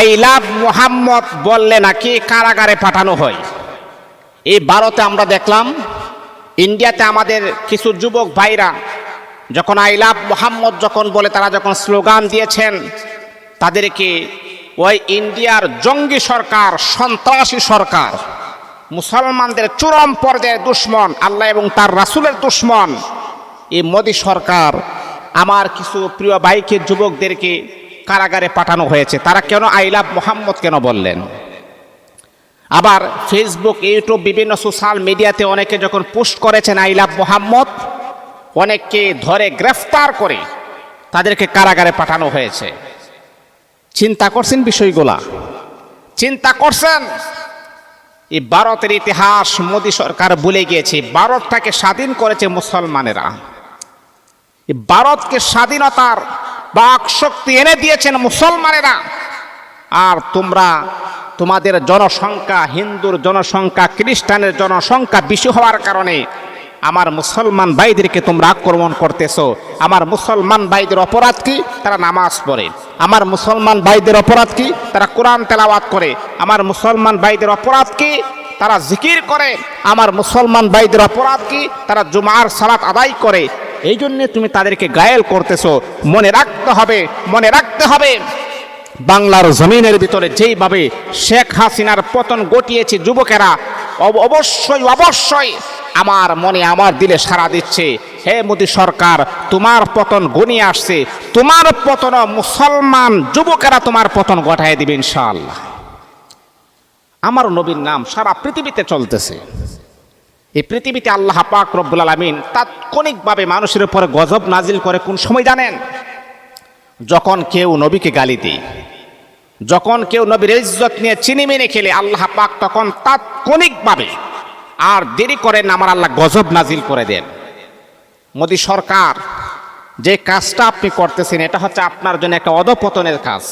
I love Mohammad বললে নাকি কারাগারে পাঠানো হয়। এই ভারতে আমরা দেখলাম, ইন্ডিয়াতে আমাদের কিছু যুবক ভাইরা যখন আই লাভ মোহাম্মদ যখন বলে তারা যখন স্লোগান দিয়েছেন, তাদেরকে ওই ইন্ডিয়ার জঙ্গি সরকার, সন্ত্রাসী সরকার, মুসলমানদের চরম পর্যায়ের দুশ্মন, আল্লাহ এবং তার রাসুলের দুশ্মন, এই মোদী সরকার আমার কিছু প্রিয় বাইকের যুবকদেরকে কারাগারে পাঠানো হয়েছে। তারা কেন আই লাভ মোহাম্মদ কেন বললেন? আবার ফেসবুক ইউটিউব বিভিন্ন সোশ্যাল মিডিয়াতে অনেকে যখন পোস্ট করেছেন আই লাভ মোহাম্মদ, অনেককে ধরে গ্রেফতার করে তাদেরকে কারাগারে পাঠানো হয়েছে। চিন্তা করছেন বিষয়গুলা? চিন্তা করছেন? এই ভারতের ইতিহাস মোদী সরকার ভুলে গিয়েছে। ভারতটাকে স্বাধীন করেছে মুসলমানেরা। ভারতকে স্বাধীনতার বাক শক্তি এনে দিয়েছেন মুসলমানেরা। আর তোমরা, তোমাদের জনসংখ্যা, হিন্দুর জনসংখ্যা, খ্রিস্টানের জনসংখ্যা বেশি হওয়ার কারণে আমার মুসলমান ভাইদেরকে তোমরা আক্রমণ করতেছো। আমার মুসলমান ভাইদের অপরাধ কি? তারা নামাজ পড়ে। আমার মুসলমান ভাইদের অপরাধ কি? তারা কোরআন তেলাওয়াত করে। আমার মুসলমান ভাইদের অপরাধ কি? তারা জিকির করে। আমার মুসলমান ভাইদের অপরাধ কি? তারা জুমার সালাত আদায় করে। এই জন্যে তুমি তাদেরকে গায়েল করতেছো। মনে রাখতে হবে, মনে রাখতে হবে। বাংলার জমিনের ভিতরে যেইভাবে শেখ হাসিনার পতন ঘটিয়েছে যুবকেরা অবশ্যই অবশ্যই আমার মনে, আমার দিলে সাড়া দিচ্ছে। হে মোদী সরকার, তোমার পতন গনিয়ে আসছে। তোমার পতন, মুসলমান যুবকেরা তোমার পতন ঘটায় দিবে ইনশাআল্লাহ। আমার নবীর নাম সারা পৃথিবীতে চলতেছে। এই পৃথিবীতে আল্লাহ পাক রব্বুল আলমিন তাৎক্ষণিকভাবে মানুষের উপরে গজব নাজিল করে কোন সময় জানেন? যখন কেউ নবীকে গালি দেয়, যখন কেউ নবীর ইজ্জত নিয়ে চিনি মেনে খেলে, আল্লাহ পাক তখন তাৎক্ষণিকভাবে আর দেরি করেন আমার আল্লাহ গজব নাজিল করে দেন। মোদী সরকার, যে কাজটা আপনি করতেছেন, এটা হচ্ছে আপনার জন্য একটা অধপতনের কাজ।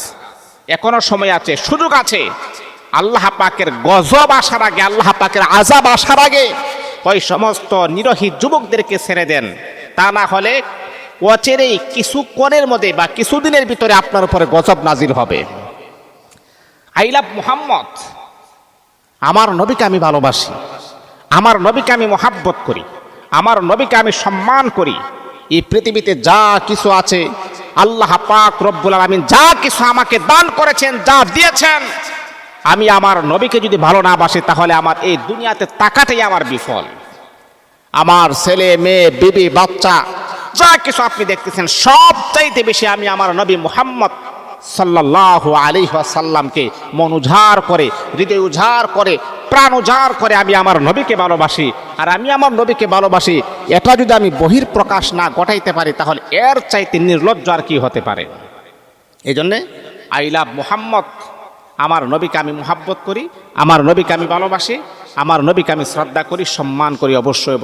এখনও সময় আছে, সুযোগ আছে। আল্লাহ পাকের গজব আসার আগে, আল্লাহ পাকের আজাব আসার আগে ওই সমস্ত নিরহী যুবকদেরকে ছেড়ে দেন। তা না হলে অচেরেই কিছুক্ষণের মধ্যে বা কিছুদিনের ভিতরে আপনার উপরে গজব নাজির হবে। I love Muhammad. আমার নবীকে আমি ভালোবাসি। আমার নবীকে আমি মহাব্বত করি। আমার নবীকে আমি সম্মান করি। এই পৃথিবীতে যা কিছু আছে, আল্লাহ পাক রব্বুল আলমিন যা কিছু আমাকে দান করেছেন, যা দিয়েছেন আমি আমার নবীকে যদি ভালো না বাসি, তাহলে আমার এই দুনিয়াতে তাকাতেই আমার বিফল। আমার ছেলে, মেয়ে, বিবি, বাচ্চা, যা কিছু আপনি দেখতেছেন সব চাইতে বেশি আমি আমার নবী মোহাম্মদ সাল্লাহ আলী সাল্লামকে মন উজাড় করে, হৃদয় উজাড় করে, প্রাণ উজাড় করে আমি আমার নবীকে ভালোবাসি। আর আমি আমার নবীকে ভালোবাসি, এটা যদি আমি বহির প্রকাশ না ঘটাইতে পারি, তাহলে এর চাইতে নির্লজ্জ আর কি হতে পারে? এই জন্যে, আই লাভ মুহাম্মদ আমার নবীকে আমি মোহাব্বত করি, আমার নবীকে আমি ভালোবাসি, আমার নবীকে আমি শ্রদ্ধা করি, সম্মান করি অবশ্যই।